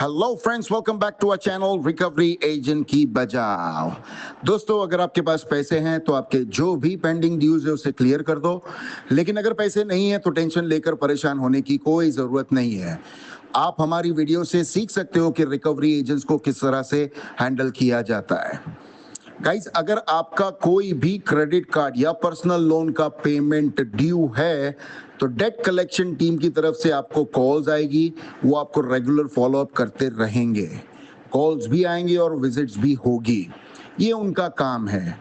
Hello friends welcome back to our channel recovery agent की बजाव दोस्तों, अगर आपके पास पैसे हैं तो आपके जो भी पेंडिंग ड्यूज है, उसे क्लियर कर दो। लेकिन अगर पैसे नहीं है तो टेंशन लेकर परेशान होने की कोई ज़रूरत नहीं है। आप हमारी वीडियो से सीख सकते हो कि रिकवरी एजेंट्स को किस तरह से हैंडल किया जाता है। गाइस अगर आपका कोई भी क्रेडिट कार्ड या पर्सनल लोन का पेमेंट ड्यू है तो डेट कलेक्शन टीम की तरफ़ से आपको कॉल्स आएगी, वो आपको रेगुलर फॉलो अप करते रहेंगे। कॉल्स भी आएँगे और विजिट्स भी होगी। ये उनका काम है।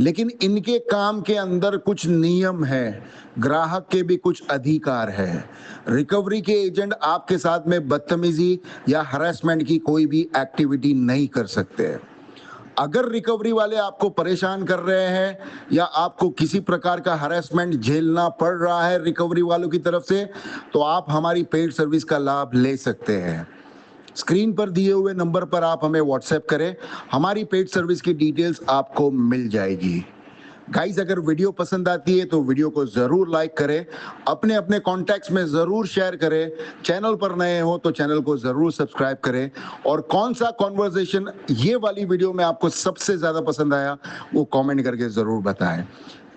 लेकिन इनके काम के अंदर कुछ नियम है। ग्राहक के भी कुछ अधिकार है। रिकवरी के एजेंट आपके साथ में बदतमीजी या हरासमेंट की कोई भी एक्टिविटी नहीं कर सकते। अगर रिकवरी वाले आपको परेशान कर रहे हैं या आपको किसी प्रकार का हरेसमेंट झेलना पड़ रहा है रिकवरी वालों की तरफ़ से तो आप हमारी पेड सर्विस का लाभ ले सकते हैं। स्क्रीन पर दिए हुए नंबर पर आप हमें व्हाट्सएप करें, हमारी पेड सर्विस की डिटेल्स आपको मिल जाएगी। गाइस अगर वीडियो पसंद आती है तो वीडियो को ज़रूर लाइक करें। अपने अपने कॉन्टैक्ट्स में ज़रूर शेयर करें। चैनल पर नए हो तो चैनल को ज़रूर सब्सक्राइब करें। और कौन सा कॉन्वर्सेशन ये वाली वीडियो में आपको सबसे ज़्यादा पसंद आया वो कमेंट करके ज़रूर बताएँ।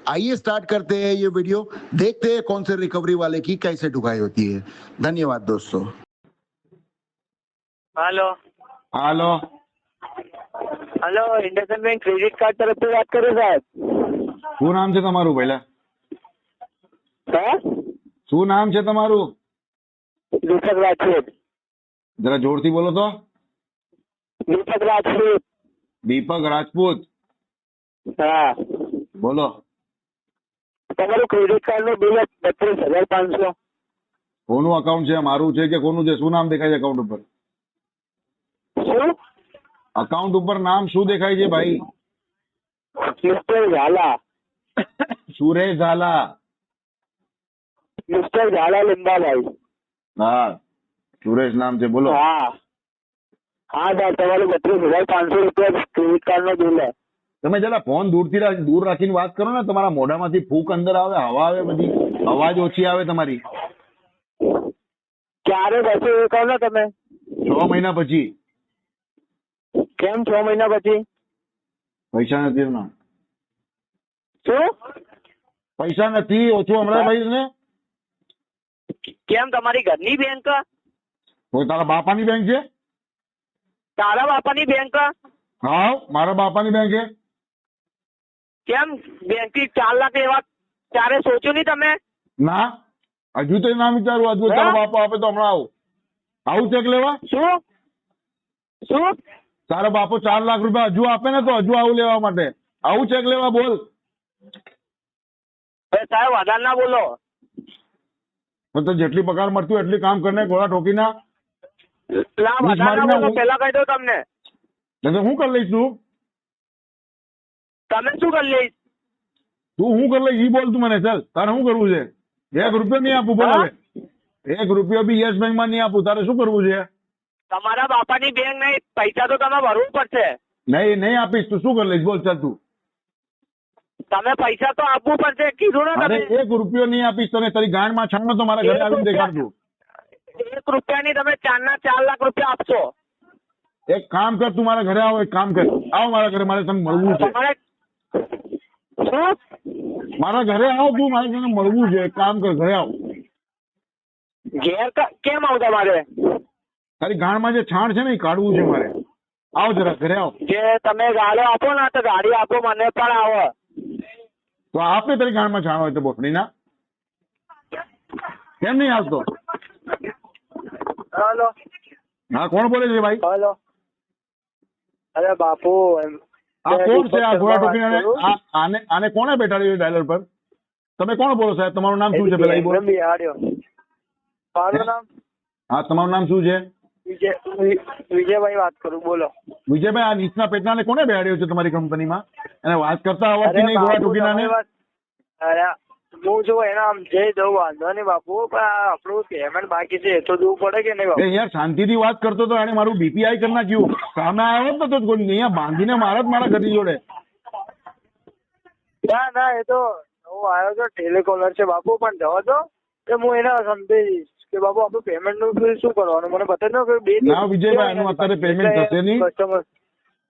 आइए स्टार्ट करते हैं ये वीडियो देखते हैं कौन से रिकवरी वाले की कैसे ढुकाई होती है। धन्यवाद दोस्तों। Hello hello hello IndusInd bank credit card तरफ़ से बात करो साहब? શું નામ છે તમારું પહેલા શું નામ છે તમારું? દીપક રાજપૂત. જરા જોરથી બોલો તો. દીપક રાજપૂત. દીપક રાજપૂત. હા. બોલો. તમારું ક્રેડિટ કાર્ડનું બિલ બત્રીસ હજાર પાંચસો. કોનું અકાઉન્ટ છે? મારું છે કે કોનું છે? શું નામ દેખાય છે અકાઉન્ટ ઉપર? શું? અકાઉન્ટ ઉપર નામ શું દેખાય છે ભાઈ? મિસ્ટર ઝાલા. સુરેશ ઝાલા મિસ્ટર ઝાલા લીંબાભાઈ હા સુરેશ નામ છે બોલો હા હા સાહેબ તમારું બત્રીસ હજાર પાંચસો રૂપિયા ક્રેડિટ કાર્ડનું બિલ હે તમે જરા ફોન દૂરથી રાખ- દૂર રાખીને વાત કરો ને તમારા મોઢામાંથી ફૂંક અંદર આવે હવા આવે બધી અવાજ ઓછી આવે તમારી. ક્યારે બસો એ કહો ને તમે છ મહિના પછી કેમ છ મહિના પછી? પૈસા નથી એમના. શું? પૈસા નથી ઓછું હમણાં ભાઈ ને કેમ તમારી ઘરની બેંક? તારા બાપાની બેંક છે? તારા બાપાની બેંક? હા મારા બાપાની બેંક છે. કેમ બેંકથી ચાર લાખ એવા ત્યારે સોચ્યું નહીં તમે? ના હજુ તો ના વિચારું હજુ તારો બાપા આપે તો હમણાં આવું. આવું ચેક લેવા? શું? શું? તારો બાપો ચાર લાખ રૂપિયા હજુ આપે ને તો હજુ આવું લેવા માટે. આવું ચેક લેવા બોલ. સાહેબ વધારે ના બોલો. પણ તો જેટલી પગાર મળતી એટલી કામ કરીને ગોળા ઠોકીના ના વધારે ના બોલો પેલા કહી દો તમને. એટલે હું કરી લઈશ તું. તમે શું કરી લઈશ? તું હું કરી લઈશ ઈ બોલ તું મને ચાલ. તારે શું કરવું છે? એક રૂપિયો નહીં આપું બોલ હવે. એક રૂપિયો બી યસ બેંકમાં નહીં આપું. તારે શું કરવું છે? તમારા બાપાની બેંક નહીં પૈસા તો તમે ભરવું પડશે. નહીં નહીં આપીશ. તું શું કરી લઈશ? બોલ ચાલ તું. તમે પૈસા તો આપવું પડશે કીધું ને તમે. એક રૂપિયો નહીં આપીશ તને તારી ગાંઠમાં છાણો તો મારા ઘરે આવીને દેખાડજો. એક રૂપિયાની તમે ચાર ના ચાર લાખ રૂપિયા આપશો. એક કામ કર તું મારા ઘરે આવો એક કામ કર. આવો મારા ઘરે મારે તમને મળવું છે. મારા ઘરે આવો તું મારે તને મળવું છે. એક કામ કર ઘરે આવ. ઘેર કેમ આવું તમારે? તારી ગાંઠમાં જે છાણ છે ને એ કાઢવું છે મારે. આવો જરા ઘરે આવ. જે તમે ગાડો આપો ને તો ગાડી આપો મને પણ આવો. તો આપને તારી ગાણમાં છાણ હોય તો બોકડી ના કેમ નહીં આવતો? હલો. હા કોણ બોલે છે ભાઈ? હલો. અરે બાપુ આ કોણ છે? આ ઘોડા ટોપી આને આને આને કોણે બેઠાડ્યું ડાયલર પર? તમે કોણ બોલો સાહેબ? તમારું નામ શું છે પેલા બોલો. મારું નામ? હા તમારું નામ શું છે? વિજય વિજયભાઈ વાત કરું બોલો. વિજયભાઈ આ નીચના પેટનાને કોને બેહાડ્યો છે તમારી કંપનીમાં? અને વાત કરતા આવડતી નહીં બાપુ ટોપીનાને અરે હું જો એના આમ જઈ દઉં વાંધો નહીં બાપુ પણ આપણું પેમેન્ટ બાકી છે એ તો દવું પડે કે નહીં બાપુ? યાર શાંતિથી વાત કરતો તો એને મારું બીપીઆઈ કરી નાખ્યું. સામે આવ્યો ને તો કોઈ અહીંયા બાંધીને મારા જ મારા ઘરની જોડે. ના ના એ તો હું આવ્યો તો ટેલિકોલર છે બાપુ પણ જવા દો કે હું એને સમજી કે બાબુ આપણું પેમેન્ટનું શું કરવાનું? મને બતાવી દો કે બે ના, વિજયભાઈ, આનું અત્યારે પેમેન્ટ થશે નહીં. કસ્ટમર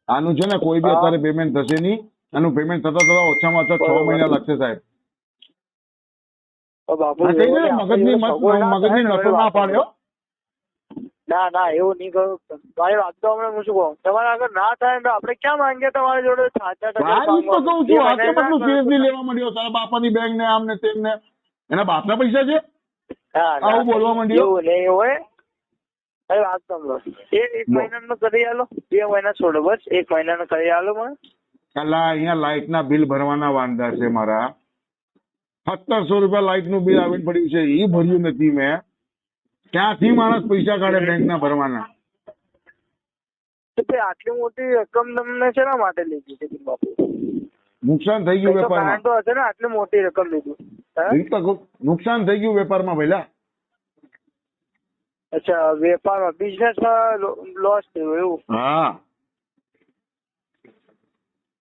આનું છે ને કોઈ બી અત્યારે પેમેન્ટ થશે નહીં. આનું પેમેન્ટ થતા થતા ઓછામાં ઓછા છ મહિના લાગશે સાહેબ. મગજની મગજની નસો ના પાડ્યો? ના ના એવું નહીં કરું. મારી વાત તો હમણાં હું શું કહું? તમારા આગળ ના થાય તો આપણે ક્યાં માંગીએ તમારી જોડે? સાચા તો કહું છું આ કેમ સિરિયસલી લેવા માંડ્યો તારા બાપાની બેંક ને આમ ને તેમ ને એના બાપના પૈસા છે? આવું બોલવા માંડ્યો? એવું નહીં હોય. અરે વાત સાંભળો એ એક. મહિનાનું કરી આલો. બે મહિના છોડો બસ. એક મહિનાનું કરી આલો મને અલા અહીંયા લાઇટ ના બિલ ભરવાના વાંધા છે મારા. સત્તરસો રૂપિયા લાઇટનું બિલ આવીને પડ્યું છે. એ ભર્યું નથી મેં. ક્યાંથી માણસ પૈસા કાઢે બેંક ના ભરવાના આટલી મોટી રકમ તમને શેના માટે લીધી છે બાપુ? નુકસાન થઈ ગયું કારણ તો હશે ને આટલી મોટી રકમ લીધી. નુકસાન થઈ ગયું વેપારમાં ભઈલા અચ્છા વેપારમાં બિઝનેસમાં લોસ થયો એવું હા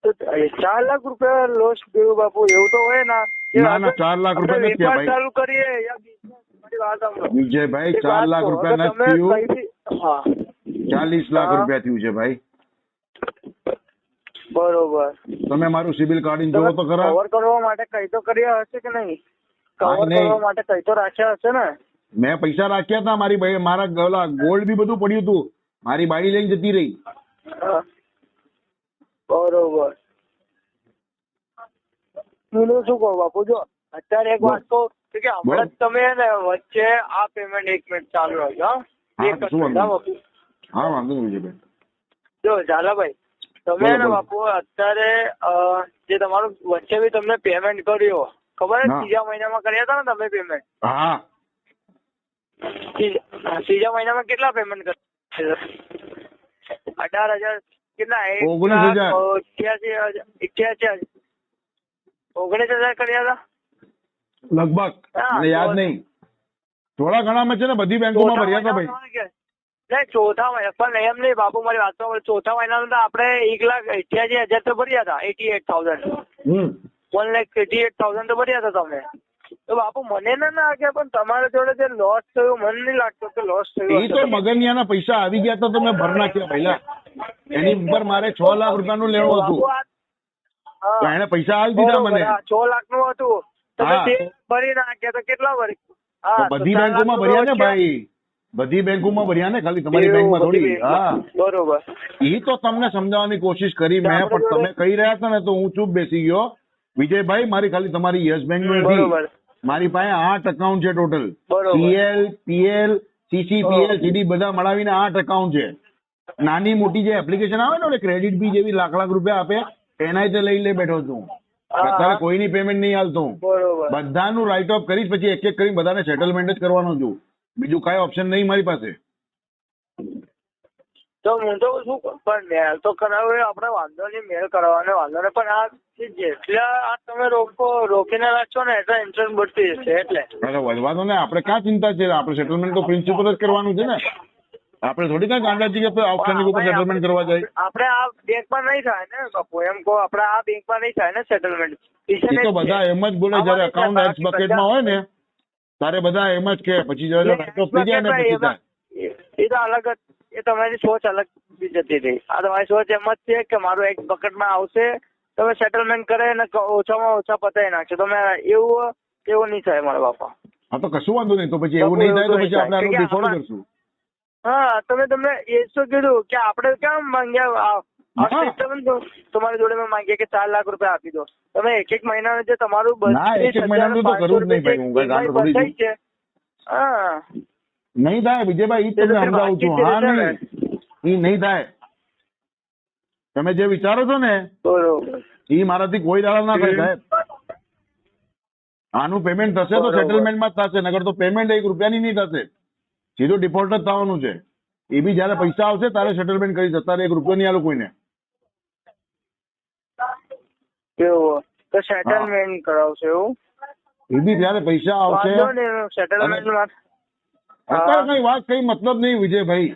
તો ચાર લાખ રૂપિયા લોસ થયો બાપુ એવું તો હોય ના કે ના ના ચાર લાખ આપણે રૂપિયા નથી વેપાર થયા ભાઈ ચાલુ કરીએ યા business, મારી વાત સાંભળો. વિજયભાઈ એક ચાર વાત લાખ કહો, રૂપિયા અગર નથી તમે થયું કઈથી- હા ચાલીસ લાખ હા. રૂપિયા થયું છે ભાઈ બરોબર. તમે મારું સિબિલ કાઢીને જોવો તો ખરા. કવર કરવા માટે કઈ તો કર્યા હશે કે નહીં? કવર કરવા માટે કઈ તો રાખ્યા હશે ને? મેં પૈસા રાખ્યા હતા મારી ભાઈ મારા ગલા ગોલ્ડ બી બધું પડ્યું હતું. મારી બાડી લઈને જતી રહી. બરોબર. હું શું કહું બાપુ જો અત્યારે એક વાત કહું તો કે હમણાં તમે ને વચ્ચે આ પેમેન્ટ એક મિનિટ ચાલુ રાખજો હા. હા, વાંધો? નહીં. જો ઝાલાભાઈ તમે ને બાપુ અત્યારે જે તમારું વચ્ચે બી તમને પેમેન્ટ કર્યું ખબર ત્રીજા મહિનામાં કર્યા હતા ને તમે પેમેન્ટ હા. ત્રીજા મહિનામાં કેટલા પેમેન્ટ કર્યા અઢાર હજાર કેટલા. અઠ્યાસી હજાર અઠ્યાસી હજાર. ઓગણીસ હજાર કર્યા હતા? લગભગ. યાદ નહીં. થોડા ઘણા માં છે ને બધી બેંકોમાં ભર્યા હતા ભાઈ. નહીં ચોથા મહિના પણ એમ નહીં બાપુ મારી વાત તો ચોથા મહિનામાં તો આપણે એક લાખ અઠ્યાસી હજાર તો ભર્યા હતા eighty eight thousand one lakh eighty eight thousand તો ભર્યા હતા તમે. તો બાપુ મને ના લાગે પણ તમારા જોડે જે લોસ થયો મને નહીં લાગતો કે લોસ થયો એ તો મગનિયાના પૈસા આવી ગયા તો તમે ભર નાખ્યા પહેલા એની ઉપર મારે છ લાખ રૂપિયાનું લેવું હતું. એને પૈસા આવી દીધા મને. છ લાખનું હતું ભરી નાખ્યા તો કેટલા ભરી બધી બેંકોમાં ભર્યા ને ભાઈ. બધી બેંકોમાં ભર્યા ને ખાલી તમારી બેંકમાં થોડી. હા. બરોબર. એ તો તમને સમજાવવાની કોશિશ કરી મેં પણ તમે કહી રહ્યા હતા ને તો હું ચૂપ બેસી ગયો. વિજયભાઈ મારી ખાલી તમારી યસ બેંક નથી મારી પાસે આઠ એકાઉન્ટ છે total PL PL CCPL CD બધા મળાવીને આઠ એકાઉન્ટ છે. નાની મોટી જે એપ્લિકેશન આવે ને ક્રેડિટ બી જેવી લાખ લાખ રૂપિયા આપે એનાય તે લઈ લે બેઠો છું. અત્યારે કોઈની પેમેન્ટ નહીં હાલતું. બધાનું રાઇટ ઓફ કરીશ પછી એક એક કરીને બધાને સેટલમેન્ટ જ કરવાનો છું. બીજું કઈ ઓપ્શન નહીં મારી પાસે. તો હું તો શું પણ મેલ તો કરાવે આપણે વાંધો નહીં મેલ કરાવવાનો વાંધો નહીં પણ આ જેટલા આ તમે રોકો રોકીને રાખશો ને એટલા ઇન્ટરેસ્ટ વધતી જશે એટલે. અરે વધવા ને આપણે ક્યાં ચિંતા છે? આપણે સેટલમેન્ટ તો પ્રિન્સિપલ જ કરવાનું છે ને. આપણે થોડી કઈ ગાંડા છીએ કે આઉટસ્ટેન્ડિંગ ઉપર સેટલમેન્ટ કરવા જાય? આપણે આ બેંકમાં નહીં થાય ને બાપુ એમ કહો આપણે આ બેંકમાં નહીં થાય ને સેટલમેન્ટ એ તો બધા એમ જ બોલે જયારે અકાઉન્ટ એક્સ બકેટમાં હોય ને ત્યારે બધા એમ જ કે પછી write off થઈ જાય ને પછી થાય એ તો અલગ જ એ તમારી સોચ અલગ જતી રહી. આ તમારી સોચ એમ જ છે કે મારું એક બકેટમાં આવશે તમે સેટલમેન્ટ કરે ને ઓછામાં ઓછા પતાવી નાખશો. તમે એવું એવું નહીં થાય મારા બાપા. હા તો કશું વાંધો નહીં. તો પછી એવું નહીં થાય તો પછી આપણે આનું ડિફોલ્ટ કરશું. હા તમે તમને એ શું કીધું કે આપણે કેમ માંગ્યા તમારી જોડે મેં માંગ્યા કે ચાર લાખ રૂપિયા આપી દો. તમે એક એક મહિના જે તમારું જ નહીં છું. હા. થાય વિજયભાઈ એ તમને સમજાવું છું. હા નહીં. એ નહીં થાય. તમે જે વિચારો છો ને એ મારાથી કોઈ દાડા ના થાય સાહેબ. આનું પેમેન્ટ થશે તો સેટલમેન્ટમાં જ થશે નગર તો પેમેન્ટ એક રૂપિયાની નહીં થશે. સીધું ડિફોલ્ટ જ થવાનું છે. એ બી જયારે પૈસા આવશે ત્યારે સેટલમેન્ટ કરી જતા એક રૂપિયો નહીં આલો કોઈને. એવું તો સેટલમેન્ટ કરાવશો એવું? દીદી ત્યારે પૈસા આવશે. સેટલમેન્ટ અત્યારે કઈ વાત કઈ મતલબ નહીં વિજયભાઈ.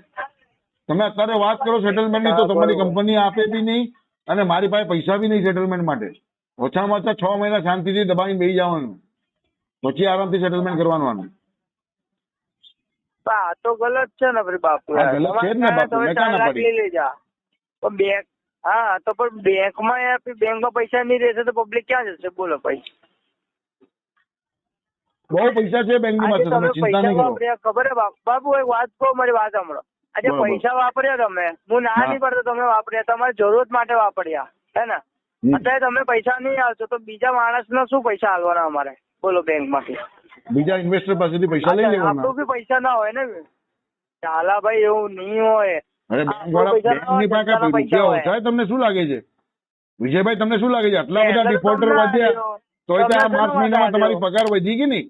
તમે અત્યારે વાત કરો સેટલમેન્ટની તો તમારી કંપની આપે બી નહીં અને મારી પાસે પૈસા બી નહીં સેટલમેન્ટ માટે. ઓછામાં ઓછા છ મહિના શાંતિથી દબાવીને બેસી જવાનું. પછી આરામથી સેટલમેન્ટ કરવાનું. આ તો ગલત છે ને બાપુ ગલત છે ને બાપુ, મેં ક્યાં ના પાડી? પણ હા તો પણ બેંકમાં યાર બેંક બેંકમાં પૈસા નહીં રહેશે તો પબ્લિક ક્યાં જશે? બોલો ભાઈ. બહુ પૈસા છે આજે તમે ચિંતા નહીં કરો. વાપર્યા ખબર હે? બાપ- બાપુ એક વાત કહો મારી વાત સાંભળો. આજે પૈસા વાપર્યા તમે? હું ના નહીં પડતો તમે વાપર્યા તમારી જરૂરત માટે વાપર્યા હે ને? અત્યારે તમે પૈસા નહીં આવશો તો બીજા માણસને શું પૈસા આલવાના અમારે? બોલો બેંકમાંથી. બીજા ઇન્વેસ્ટર પાસેથી પૈસા લઈ લેવાના. આપણું બી પૈસા ના હોય ને. ચાલા ભાઈ એવું નહીં હોય. અરે બેંક વાળા બેંકની પાસે રૂપિયા ઓછા તમને શું લાગે છે? વિજયભાઈ તમને શું લાગે છે? આટલા બધા ડિફોલ્ટર વધ્યા. તોય તે આ માર્ચ મહિનામાં તમારી પગાર વધી ગઈ નહીં.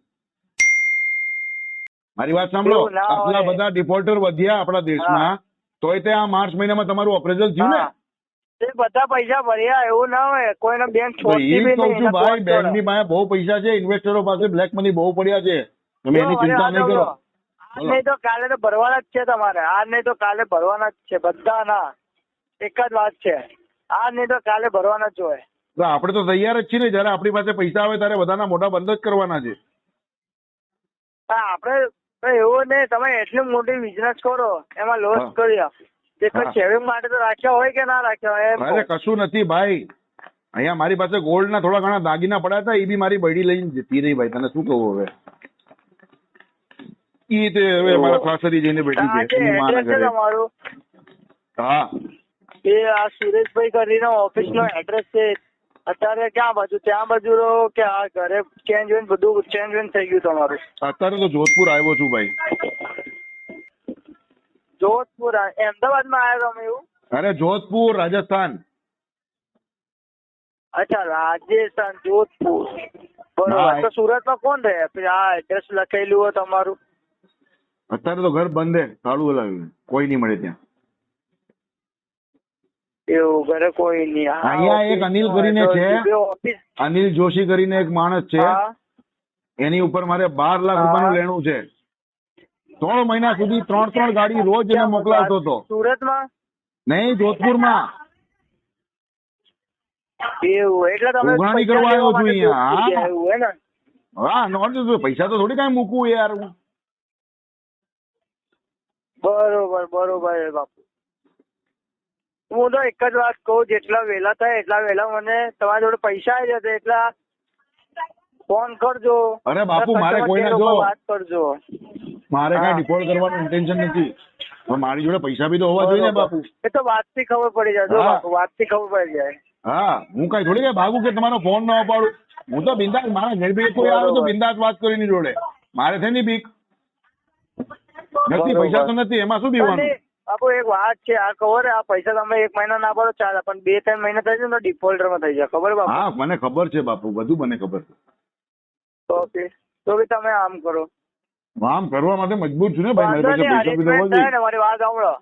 મારી વાત સાંભળો આટલા બધા ડિફોલ્ટર વધ્યા આપણા દેશમાં તોય તે આ માર્ચ મહિનામાં તમારું ઓપરેશન થયું ને? એ બધા પૈસા ભર્યા એવું ના હોય. કોઈને બેંક છોડતી બી નહીં ભાઈ? બેંકની પાસે બહુ પૈસા છે ઇન્વેસ્ટરો પાસે બ્લેક મની બહુ પડ્યા છે. તમે એની ચિંતા નહીં કરો. આજ નહીં તો કાલે તો ભરવાના જ છે તમારે. આજ નહીં તો કાલે ભરવાના જ છે બધાના. એક જ વાત છે. આજ નહીં તો કાલે ભરવાના જ હોય. આપડે આપણે તો તૈયાર જ છીએ ને જયારે આપણી પાસે પૈસા આવે ત્યારે બધાના મોઢા બંધ જ કરવાના છે. પણ આપણે એવું નહીં તમે એટલી મોટી બિઝનેસ કરો એમાં લોસ કરી એક સેવિંગ માટે તો રાખ્યા હોય કે ના રાખ્યા હોય અરે કશું નથી ભાઈ. અહીંયા મારી પાસે ગોલ્ડ ના થોડા ઘણા દાગીના પડ્યા હતા એ બી મારી બડી લઈને જતી રહી ભાઈ. તને શું કહું હવે? ઈ તે હવે મારા સાસરી જઈને બેઠી છે. એની માના ઘરે. તમારું? હા. એ આ સુરેશભાઈ કરીને ઓફિસ નો એડ્રેસ છે. અત્યારે ક્યાં બાજુ? ત્યાં બાજુ રહો કે આ ઘરે ચેન્જ વેન્જ બધું ચેન્જ વેન્જ થઈ ગયું તમારું? અત્યારે તો જોધપુર આવ્યો છું ભાઈ. જોધપુર અમદાવાદમાં આવ્યા તમે એવું? અરે જોધપુર રાજસ્થાન. અચ્છા રાજસ્થાન જોધપુર. બરોબર. તો તો સુરતમાં કોણ રહે? આ એડ્રેસ લખેલું હોય તમારું? અત્યારે તો ઘર બંધ છે તાળું હલાવ્યું કોઈ નહીં મળે ત્યાં. એવું ઘરે કોઈ નહીં. અહીંયા એક અનિલ કરીને છે. અનિલ જોશી કરીને એક માણસ છે. એની ઉપર મારે બાર લાખ. રૂપિયાનું લેણું છે. ત્રણ મહિના સુધી ત્રણ ત્રણ ગાડી રોજ એને મોકલાવતો હતો. સુરતમાં? નહીં જોધપુરમાં. એવું એટલે તમે ઉઘરાણી કરવા આવ્યો છું અહીંયા. હે ને? હા નોટ પૈસા તો થોડી કઈ મૂકવું યાર. હું બરોબર બરોબર બાપુ. હું તો એક જ વાત કહું જેટલા વહેલા થાય એટલા વહેલા મને તમારી જોડે પૈસા આવી જશે એટલા ફોન કરજો. અરે બાપુ, મારે કોઈને જો. વાત કરજો. મારે કઈ ડિફોલ્ટ કરવાનું ઇન્ટેન્શન નથી. પણ મારી જોડે પૈસા બી તો હોવા જોઈએ ને બાપુ. એ તો વાતથી ખબર પડી જાય. જો. બાપુ વાતથી ખબર પડી જાય. હા હું કઈ થોડી કઈ ભાગું કે તમારો ફોન ન પાડું હું તો બિંદાસ મારા ઘર બી કોઈ આવે તો બિંદાસ વાત કરી ની જોડે. મારે છે ની બીક. નથી પૈસા તો નથી એમાં શું બીવાનું? બાપુ એક વાત છે આ ખબર આ પૈસા તમે એક મહિના ના ભરો ચાલે પણ બે ત્રણ મહિના થઈ જાય ને તો defaulter માં થઈ જાય ખબર બાપુ? હા મને ખબર છે બાપુ બધું મને ખબર છે. ઓકે તો બી તમે આમ કરો. આમ કરવા માટે મજબૂર છું ને ભાઈ મારી પાસે પૈસા બી ને મારી વાત સાંભળો.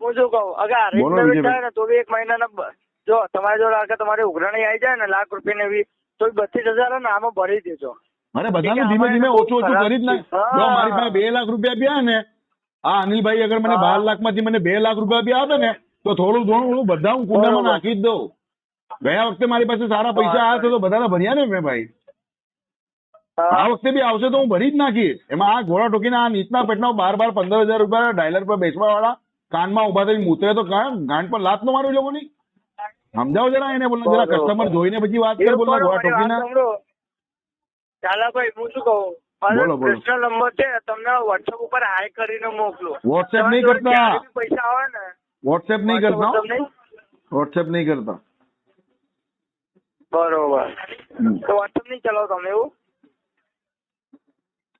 હું શું કહું અગર બોલો થાય ને તો બી એક મહિનાના ના જો તમારી જોડે રાખે તમારી ઉઘરાણી આવી જાય ને લાખ રૂપિયાની બી તો બત્રીસ હજાર ને આમાં ભરી દેજો. અરે બધાને ધીમે ધીમે ઓછું ઓછું કરી જ ના જો મારી પાસે બે લાખ રૂપિયા બી આવે ને આ અનિલભાઈ અગર મને બાર લાખમાંથી મને બે લાખ રૂપિયા બી આપે ને તો થોડું ઘણું હું બધા હું કુંડામાં નાખી જ દઉં. ગયા વખતે મારી પાસે સારા પૈસા આવ્યા તો બધાને ભર્યા ને મેં ભાઈ. આ વખતે બી આવશે તો હું ભરી જ નાખીશ. એમાં આ ઘોડા ટોકીને આ નીચના પેટના બાર બાર પંદર હજાર રૂપિયા ડાયલર પર બેસવા વાળા કાનમાં ઊભા થઈને મૂતરે તો ગાંઠ પર લાત નો મારું લોકોની. સમજાવો જરા એને બોલો જરા. કસ્ટમર જોઈને પછી વાત કરે બોલો ઘોડા મારી ઠોકીને હું શું કહું? બોલો, બોલો. personal નંબર છે તમને વોટ્સઅપ ઉપર હાઈ કરીને મોકલો. વોટ્સએપ નહીં કરતા. પૈસા આવે ને વોટ્સએપ નહીં કરતા WhatsApp વોટ્સએપ નહીં કરતા. બરોબર. તો વોટ્સઅપ નહીં ચલાવો તમે એવું?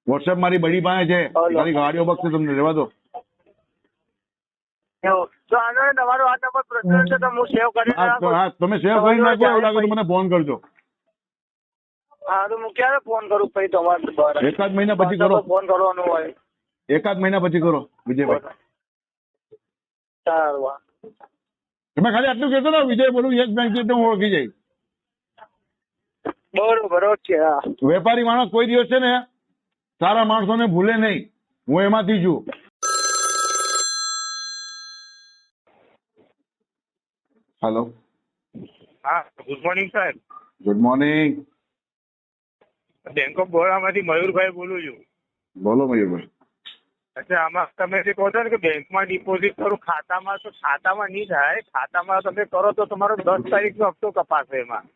વોટ્સએપ મારી બડી પાસે છે. મારી ગાડીઓ બગશે તમને રહેવા દો. તો આનો તમારો આ નંબર પ્રશ્ન છે તો હું સેવ કરી હા તમે સેવ કરી નાખો એવું લાગે તો મને ફોન કરજો. હા તો હું ક્યારે ફોન કરું પછી તમારે દ્વારા? એકાદ મહિના પછી કરો. ફોન કરવાનો હોય. એકાદ મહિના પછી કરો વિજયભાઈ. સારું તમે ખાલી આટલું કહેતો ને વિજય બોલું યસ બેંક છે હું ઓળખી જઈશ. બરોબર ઓકે હા. વેપારી માણસ કોઈ દિવસ છે ને સારા માણસોને ભૂલે નહીં. હું એમાંથી છું. હેલો હા ગુડ મોર્નિંગ સાહેબ. ગુડ મોર્નિંગ બેંક ઓફ બરોડામાંથી મયુરભાઈ બોલું છું. બોલો મયુરભાઈ. અચ્છા આમાં તમે જે કહો છો ને કે બેંકમાં ડિપોઝિટ કરું ખાતામાં તો ખાતામાં નહીં થાય ખાતામાં તમે કરો તો તમારો દસ તારીખનો હપ્તો કપાશે એમાં.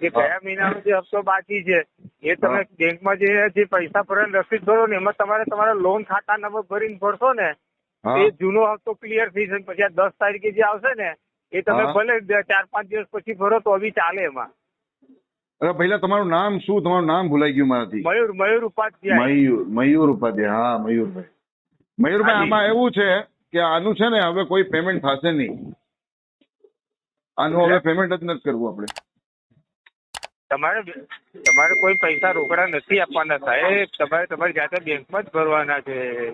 જે ગયા મહિનાનો જે હપ્તો બાકી છે એ તમે. બેંકમાં જે જે પૈસા ભરીને રસીદ ભરો ને એમાં તમારે તમારા લોન ખાતા નંબર ભરીને ભરશો ને એ જૂનો હપ્તો ક્લિયર થઈ જશે પછી આ દસ તારીખે જે આવશે ને એ તમે ભલે ચાર પાંચ દિવસ પછી ભરો તો બી ચાલે એમાં. અરે પહેલા તમારું નામ શું? તમારું નામ ભૂલાઈ ગયું મારાથી. મયુર મયુર ઉપાધ્યાય. મયુર મયુર ઉપાધ્યાય. હા મયુરભાઈ. મયુરભાઈ આમાં એવું છે કે આનું છે ને હવે કોઈ પેમેન્ટ થશે નહીં. આનું હવે પેમેન્ટ જ નથી કરવું આપણે. તમારે તમારે કોઈ પૈસા રોકડા નથી આપવાના સાહેબ. તમારે તમારી જાતે બેંકમાં જ ભરવાના છે.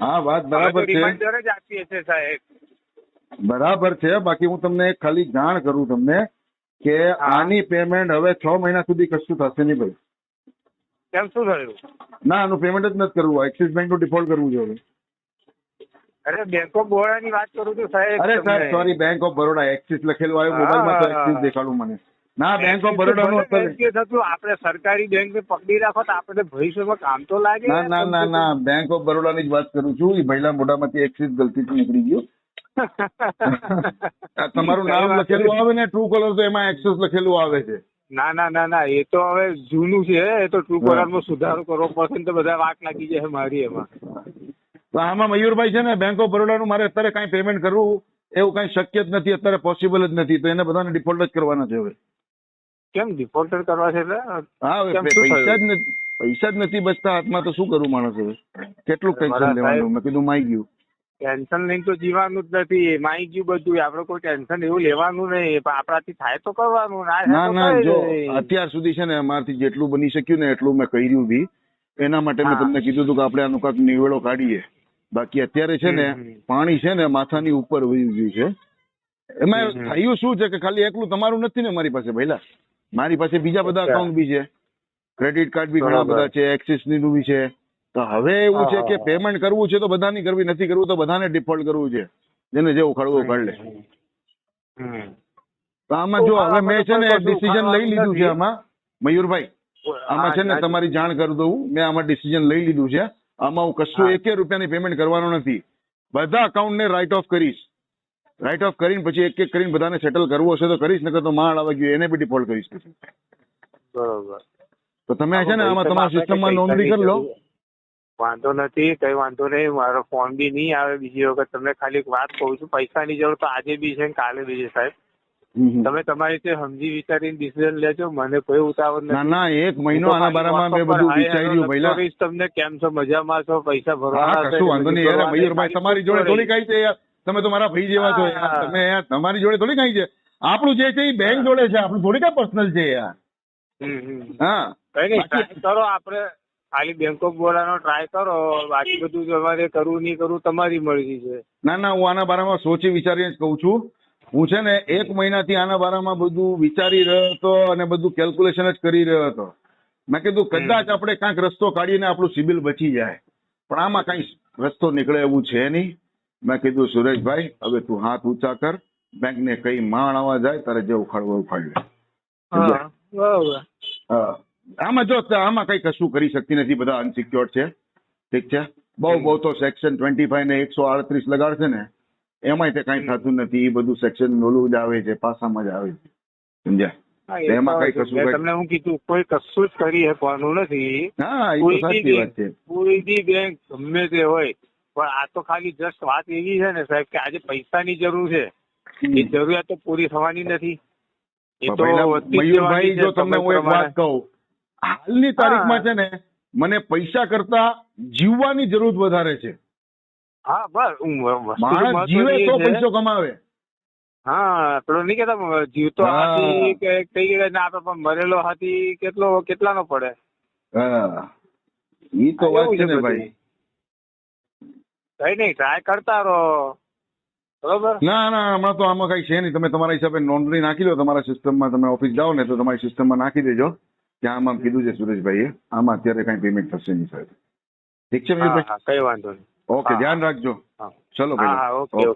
હા વાત બરાબર છે. જ આપીએ છે સાહેબ. બરાબર છે. બાકી હું તમને ખાલી જાણ કરું તમને. કે આની પેમેન્ટ હવે છ મહિના સુધી કશું થશે નહીં ભાઈ. કેમ શું થયું? ના આનું પેમેન્ટ જ નથી કરવું. એક્સિસ બેંકનું ડિફોલ્ટ કરવું છે હવે. અરે બેંક ઓફ બરોડા ની વાત કરું છું સાહેબ અરે સાહેબ. Sorry bank of Baroda Axis લખેલું આવ્યું મોબાઈલમાં તો. એક્સિસ દેખાડું મને. ના બેંક ઓફ બરોડા નું થતું આપણે સરકારી બેંક ને પકડી રાખો તો આપણે ભવિષ્યમાં કામ તો લાગે ના ના ના ના બેંક ઓફ બરોડા ની જ વાત કરું છું. એ મહિલા મોઢામાંથી એક્સિસ ગલતીથી નીકળી ગયું. તમારું નામ લખેલું આવે ને? ટ્રુ કલર તો એમાં એક્સેસ લખેલું આવે છે. ના ના ના ના એ તો હવે જૂનું છે એ તો ટ્રુ કલરમાં સુધારો કરવો પડશે ને તો બધા વાક લાગી જશે મારી એમાં. તો આમાં મયુરભાઈ છે ને બેંક ઓફ બરોડાનું મારે અત્યારે કાંઈ પેમેન્ટ કરવું એવું કાંઈ શક્ય જ નથી અત્યારે પોસિબલ જ નથી તો એને બધાને ડિફોલ્ટ જ કરવાના છે હવે. કેમ ડિફોલ્ટર કરવા છે એટલે? હા પૈસા જ નથી પૈસા જ નથી બચતા હાથમાં તો શું કરવું માણસ હવે? કેટલું ટેન્શન લેવાનું? મેં કીધું માઈ ગયું. ટેન્શન લઈને તો જીવાનું જ નથી. માઈ ગયું બધું. આપડે કોઈ ટેન્શન એવું લેવાનું નહીં. પણ આપણાથી થાય તો કરવાનું. ના ના જો અત્યાર સુધી છે ને અમારથી જેટલું બની શક્યું ને એટલું મેં કર્યું બી. એના માટે મેં તમને કીધું હતું કે આપણે આનું કાંક નિવેડો કાઢીએ. બાકી અત્યારે છે ને. પાણી છે ને માથાની ઉપર વહી ગયું છે. એમાં. થયું શું છે કે ખાલી એકલું તમારું નથી ને મારી પાસે ભાઈલા? મારી પાસે બીજા બધા અકાઉન્ટ બી છે. ક્રેડિટ કાર્ડ બી ઘણા બધા છે એક્સિસનું બી છે. તો હવે એવું છે કે પેમેન્ટ કરવું છે તો બધાની કરવી નથી કરવું તો બધાને ડિફોલ્ટ કરવું છે. જેને જેવું ખડવું લે તો આમાં જો હવે મેં છે ને ડિસિઝન લઈ લીધું છે આમાં. મયુરભાઈ આમાં છે ને તમારી જાણ કરી દઉં. મેં આમાં ડિસિઝન લઈ લીધું છે. આમાં હું કશું. એકે રૂપિયાની પેમેન્ટ કરવાનો નથી. બધા અકાઉન્ટને રાઇટ ઓફ કરીશ. રાઇટ ઓફ કરીને પછી એક એક કરીને બધાને સેટલ કરવો હશે તો કરીશ નકર તો માળ આવી ગયું. એને બી ડિફોલ્ટ કરીશ. પછી બરોબર. તો તમે છે ને આમાં તમારા સિસ્ટમમાં નોંધણી કરી લો. વાંધો નથી કઈ વાંધો નહીં મારો ફોન બી નહીં આવે બીજી વખત. તમને ખાલી એક વાત કહું છું પૈસાની જરૂર તો આજે બી છે ને કાલે બી છે સાહેબ. તમે તમારી રીતે સમજી વિચારીને ડિસિઝન લેજો મને કોઈ ઉતાવળ નથી. ના એક મહિનો આના બારામાં મેં બધું વિચાર્યું ભઈલા તમને કેમ છો મજામાં છો પૈસા ભરવાના છે, કશું વાંધો નહીં યાર મયુરભાઈ તમારી જોડે થોડી કઈ છે યાર. તમે તો મારા ભાઈ જેવા છો યાર. તમે યાર તમારી જોડે થોડી કઈ છે. આપણું જે છે એ બેંક જોડે છે આપણું થોડી કઈ પર્સનલ છે યાર. હા. કઈ નહીં કરો આપણે ખાલી બેંક ઓફ બરોડાનો ટ્રાય કરો બાકી બધું તમારે કરવું નહીં કરવું તમારી મરજી છે. ના ના હું આના બારામાં સોચી વિચારીને જ કહું છું. હું છે ને એક મહિનાથી આના બારામાં બધું વિચારી રહ્યો હતો અને બધું કેલ્ક્યુલેશન જ કરી રહ્યો હતો. મેં કીધું કદાચ આપણે કાંઈક રસ્તો કાઢીને આપણું સિબિલ બચી જાય. પણ આમાં કઈ રસ્તો નીકળે એવું છે નહીં. મેં કીધું સુરેશભાઈ હવે તું હાથ ઊંચા કર. બેંકને કઈ માણ આવવા જાય તારે જે ઉખાડવું ઉખાડ લે. હા બરાબર. હા. આમાં જો આમાં કઈ કશું કરી શકતી નથી બધા અનસિક્યોર છે. ઠીક છે? બહુ બહુ તો સેક્શન ટ્વેન્ટી ફાઈવ ને એકસો આડત્રીસ લગાડશે ને એમાંય તે કઈ થતું નથી. એ બધું સેક્શન ઓલું જ આવે છે પાસામાં જ આવે છે. સમજ્યા? એમાં કઈ કશું તમને હું કીધું કોઈ કશું જ કરી શકવાનું નથી. હા એ તો સાચી વાત છે. કોઈ બી બેંક ગમે તે હોય પણ આ તો ખાલી જસ્ટ વાત એવી છે ને સાહેબ કે આજે પૈસાની જરૂર છે. એ જરૂરિયાત તો પૂરી થવાની નથી. એ તો મયુરભાઈ જો તમને હું એક વાત કહું હાલની તારીખમાં છે ને મને પૈસા કરતા જીવવાની જરૂર વધારે છે. હા બસ માણસ જીવે તો પૈસો કમાવે. હા પેલો નહીં કેતા જીવતો. હાથી કે કઈ ગયા ના આપણે પણ મરેલો હાથી કેટલો કેટલાનો પડે? હા. ઈ તો વાત છે છે ને ભાઈ. કઈ નહીં ટ્રાય કરતા રહો. બરોબર? ના ના હમણાં તો આમાં કઈ છે નહીં. તમે તમારા હિસાબે નોંધણી નાખી લો તમારા સિસ્ટમમાં તમે ઓફિસ જાઓ ને તો તમારી સિસ્ટમમાં નાખી દેજો. કે આમ કીધું છે સુરેશભાઈએ આમાં અત્યારે કઈ પેમેન્ટ થશે નહીં સાહેબ. ઠીક છે કઈ વાંધો નહીં. ઓકે ધ્યાન રાખજો. ચલો ભાઈ. ઓકે